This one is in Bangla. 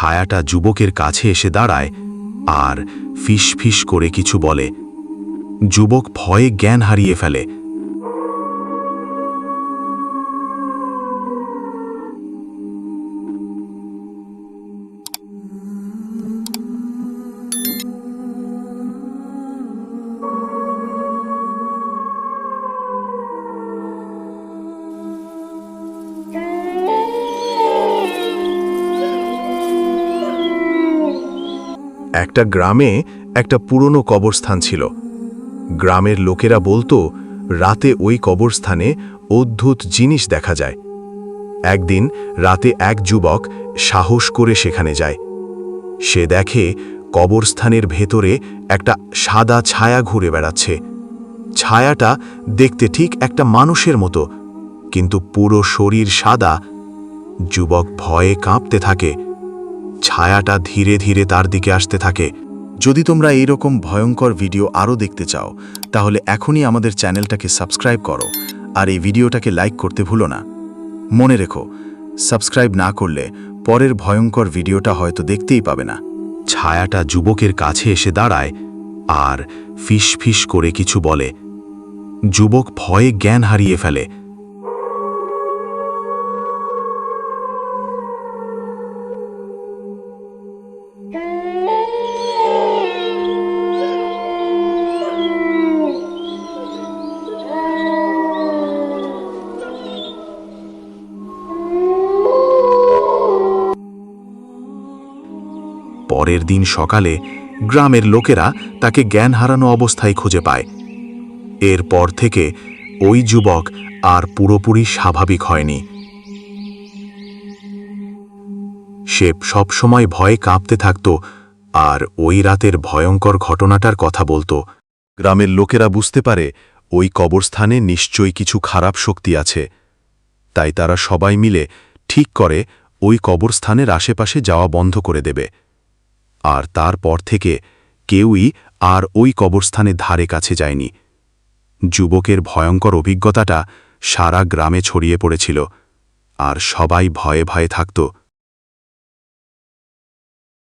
ছায়াটা যুবকের কাছে এসে দাঁড়ায় আর ফিস ফিস করে কিছু বলে, যুবক ভয়ে জ্ঞান হারিয়ে ফেলে। একটা গ্রামে একটা পুরনো কবরস্থান ছিল। গ্রামের লোকেরা বলতো, রাতে ওই কবরস্থানে অদ্ভুত জিনিস দেখা যায়। একদিন রাতে এক যুবক সাহস করে সেখানে যায়। সে দেখে কবরস্থানের ভেতরে একটা সাদা ছায়া ঘুরে বেড়াচ্ছে। ছায়াটা দেখতে ঠিক একটা মানুষের মতো, কিন্তু পুরো শরীর সাদা। যুবক ভয়ে কাঁপতে থাকে। ছায়াটা ধীরে ধীরে তার দিকে আসতে থাকে। যদি তোমরা এই রকম ভয়ঙ্কর ভিডিও আরও দেখতে চাও, তাহলে এখনই আমাদের চ্যানেলটাকে সাবস্ক্রাইব করো আর এই ভিডিওটাকে লাইক করতে ভুলো না। মনে রেখো, সাবস্ক্রাইব না করলে পরের ভয়ঙ্কর ভিডিওটা হয়তো দেখতেই পাবে না। ছায়াটা যুবকের কাছে এসে দাঁড়ায় আর ফিস ফিস করে কিছু বলে, যুবক ভয়ে জ্ঞান হারিয়ে ফেলে। পরের দিন সকালে গ্রামের লোকেরা তাকে জ্ঞান হারানো অবস্থায় খুঁজে পায়। এরপর থেকে ওই যুবক আর পুরোপুরি স্বাভাবিক হয়নি। সে সবসময় ভয়ে কাঁপতে থাকত আর ওই রাতের ভয়ঙ্কর ঘটনাটার কথা বলতো। গ্রামের লোকেরা বুঝতে পারে ওই কবরস্থানে নিশ্চয়ই কিছু খারাপ শক্তি আছে। তাই তারা সবাই মিলে ঠিক করে ওই কবরস্থানের আশেপাশে যাওয়া বন্ধ করে দেবে। আর তারপর থেকে কেউই আর ওই কবরস্থানে ধারে কাছে যায়নি। যুবকের ভয়ঙ্কর অভিজ্ঞতাটা সারা গ্রামে ছড়িয়ে পড়েছিল, আর সবাই ভয়ে ভয়ে থাকত